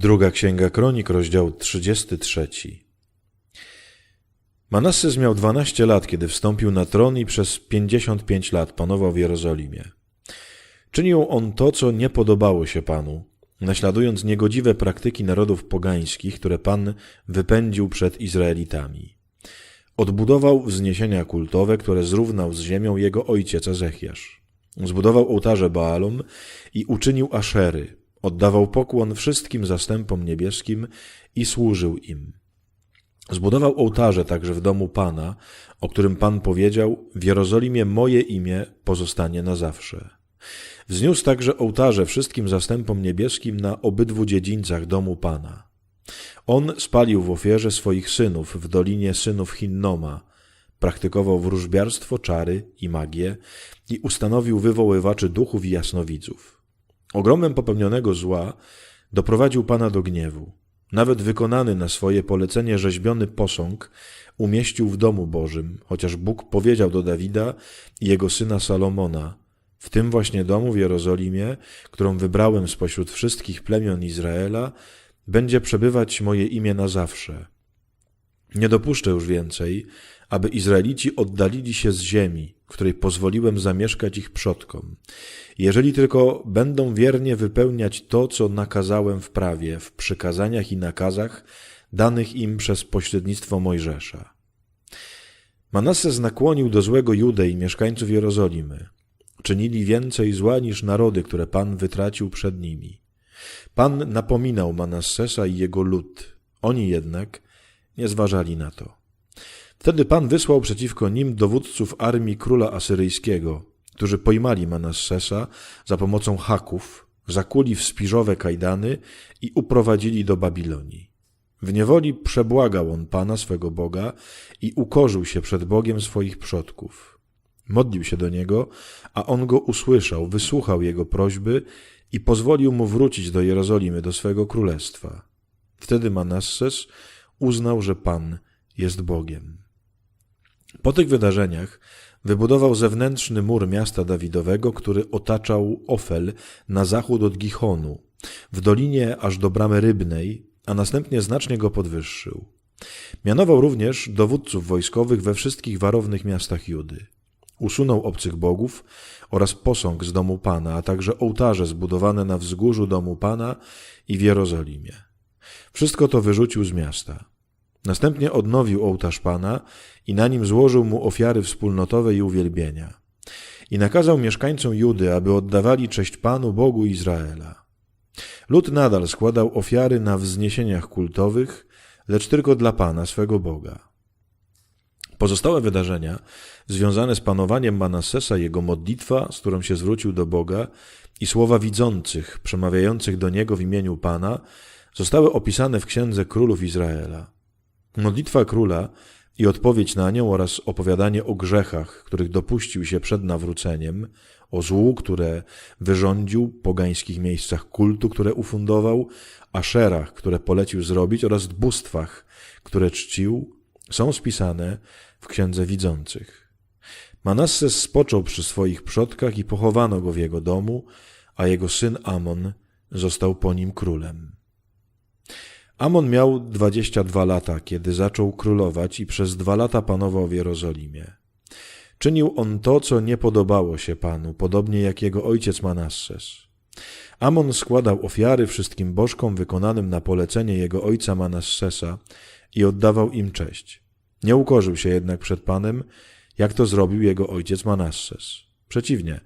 Druga Księga Kronik, rozdział 33. Manasses miał 12 lat, kiedy wstąpił na tron i przez 55 lat panował w Jerozolimie. Czynił on to, co nie podobało się Panu, naśladując niegodziwe praktyki narodów pogańskich, które Pan wypędził przed Izraelitami. Odbudował wzniesienia kultowe, które zrównał z ziemią jego ojciec Ezechiasz. Zbudował ołtarze Baalom i uczynił Aszery, Oddawał pokłon wszystkim zastępom niebieskim i służył im. Zbudował ołtarze także w domu Pana, o którym Pan powiedział: W Jerozolimie moje imię pozostanie na zawsze. Wzniósł także ołtarze wszystkim zastępom niebieskim na obydwu dziedzińcach domu Pana. On spalił w ofierze swoich synów w dolinie synów Hinnoma, praktykował wróżbiarstwo, czary i magię i ustanowił wywoływaczy duchów i jasnowidzów. Ogromem popełnionego zła doprowadził Pana do gniewu. Nawet wykonany na swoje polecenie rzeźbiony posąg umieścił w domu Bożym, chociaż Bóg powiedział do Dawida i jego syna Salomona: W tym właśnie domu w Jerozolimie, którą wybrałem spośród wszystkich plemion Izraela, będzie przebywać moje imię na zawsze. Nie dopuszczę już więcej, aby Izraelici oddalili się z ziemi, której pozwoliłem zamieszkać ich przodkom. Jeżeli tylko będą wiernie wypełniać to, co nakazałem w prawie, w przykazaniach i nakazach danych im przez pośrednictwo Mojżesza. Manases nakłonił do złego Judę i mieszkańców Jerozolimy. Czynili więcej zła niż narody, które Pan wytracił przed nimi. Pan napominał Manassesa i jego lud. Oni jednak nie zważali na to. Wtedy Pan wysłał przeciwko nim dowódców armii króla asyryjskiego, którzy pojmali Manassesa za pomocą haków, zakuli w spiżowe kajdany i uprowadzili do Babilonii. W niewoli przebłagał on Pana swego Boga i ukorzył się przed Bogiem swoich przodków. Modlił się do Niego, a On go usłyszał, wysłuchał jego prośby i pozwolił mu wrócić do Jerozolimy, do swego królestwa. Wtedy Manasses uznał, że Pan jest Bogiem. Po tych wydarzeniach wybudował zewnętrzny mur miasta Dawidowego, który otaczał Ofel na zachód od Gichonu, w dolinie aż do bramy rybnej, a następnie znacznie go podwyższył. Mianował również dowódców wojskowych we wszystkich warownych miastach Judy. Usunął obcych bogów oraz posąg z domu Pana, a także ołtarze zbudowane na wzgórzu domu Pana i w Jerozolimie. Wszystko to wyrzucił z miasta. Następnie odnowił ołtarz Pana i na nim złożył mu ofiary wspólnotowe i uwielbienia. I nakazał mieszkańcom Judy, aby oddawali cześć Panu Bogu Izraela. Lud nadal składał ofiary na wzniesieniach kultowych, lecz tylko dla Pana, swego Boga. Pozostałe wydarzenia związane z panowaniem Manassesa, jego modlitwa, z którą się zwrócił do Boga, i słowa widzących, przemawiających do niego w imieniu Pana, zostały opisane w Księdze Królów Izraela. Modlitwa króla i odpowiedź na nią oraz opowiadanie o grzechach, których dopuścił się przed nawróceniem, o złu, które wyrządził, pogańskich miejscach kultu, które ufundował, aszerach, które polecił zrobić oraz bóstwach, które czcił, są spisane w Księdze Widzących. Manasses spoczął przy swoich przodkach i pochowano go w jego domu, a jego syn Amon został po nim królem. Amon miał 22 lata, kiedy zaczął królować i przez dwa lata panował w Jerozolimie. Czynił on to, co nie podobało się Panu, podobnie jak jego ojciec Manasses. Amon składał ofiary wszystkim bożkom wykonanym na polecenie jego ojca Manassesa i oddawał im cześć. Nie ukorzył się jednak przed Panem, jak to zrobił jego ojciec Manasses. Przeciwnie,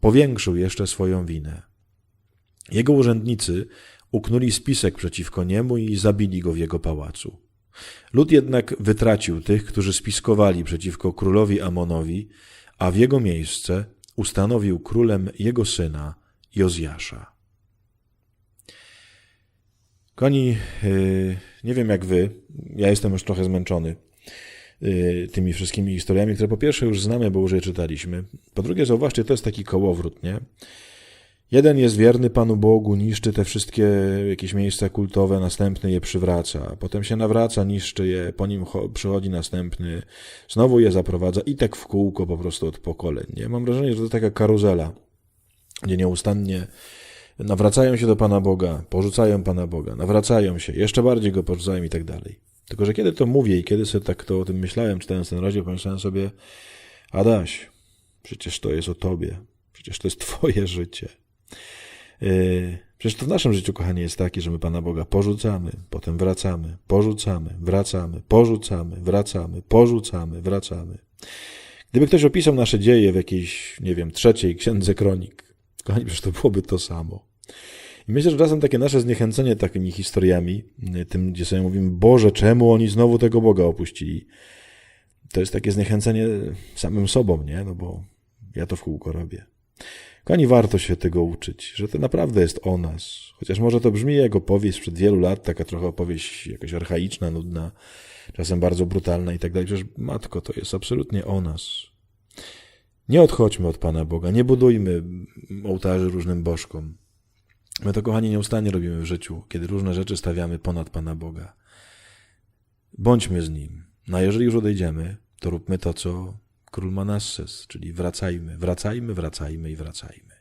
powiększył jeszcze swoją winę. Jego urzędnicy uknuli spisek przeciwko niemu i zabili go w jego pałacu. Lud jednak wytracił tych, którzy spiskowali przeciwko królowi Amonowi, a w jego miejsce ustanowił królem jego syna Jozjasza. Koni, y, nie wiem jak wy, ja jestem już trochę zmęczony y, tymi wszystkimi historiami, które po pierwsze już znamy, bo już je czytaliśmy. Po drugie, zauważcie, to jest taki kołowrót, nie? Jeden jest wierny Panu Bogu, niszczy te wszystkie jakieś miejsca kultowe, następny je przywraca, potem się nawraca, niszczy je, po nim przychodzi następny, znowu je zaprowadza i tak w kółko po prostu od pokoleń. Nie? Mam wrażenie, że to taka karuzela, gdzie nieustannie nawracają się do Pana Boga, porzucają Pana Boga, nawracają się, jeszcze bardziej Go porzucają i tak dalej. Tylko, że kiedy to mówię i kiedy sobie tak to o tym myślałem, czytając ten rozdział, pomyślałem sobie, Adaś, przecież to jest o Tobie, przecież to jest Twoje życie. Yy, Przecież to w naszym życiu, kochani, jest takie, że my Pana Boga porzucamy, potem wracamy, porzucamy, wracamy, porzucamy, wracamy, porzucamy, wracamy. Gdyby ktoś opisał nasze dzieje w jakiejś, nie wiem, trzeciej księdze kronik, kochani, przecież to byłoby to samo. I myślę, że czasem takie nasze zniechęcenie takimi historiami, tym, gdzie sobie mówimy, Boże, czemu oni znowu tego Boga opuścili? To jest takie zniechęcenie samym sobą, nie? No bo ja to w kółko robię. Kochani, warto się tego uczyć, że to naprawdę jest o nas. Chociaż może to brzmi jak opowieść sprzed wielu lat, taka trochę opowieść jakaś archaiczna, nudna, czasem bardzo brutalna i tak dalej. Przecież, matko, to jest absolutnie o nas. Nie odchodźmy od Pana Boga, nie budujmy ołtarzy różnym bożkom. My to, kochani, nieustannie robimy w życiu, kiedy różne rzeczy stawiamy ponad Pana Boga. Bądźmy z Nim. No a jeżeli już odejdziemy, to róbmy to, co król Manasses, czyli wracajmy, wracajmy, wracajmy i wracajmy.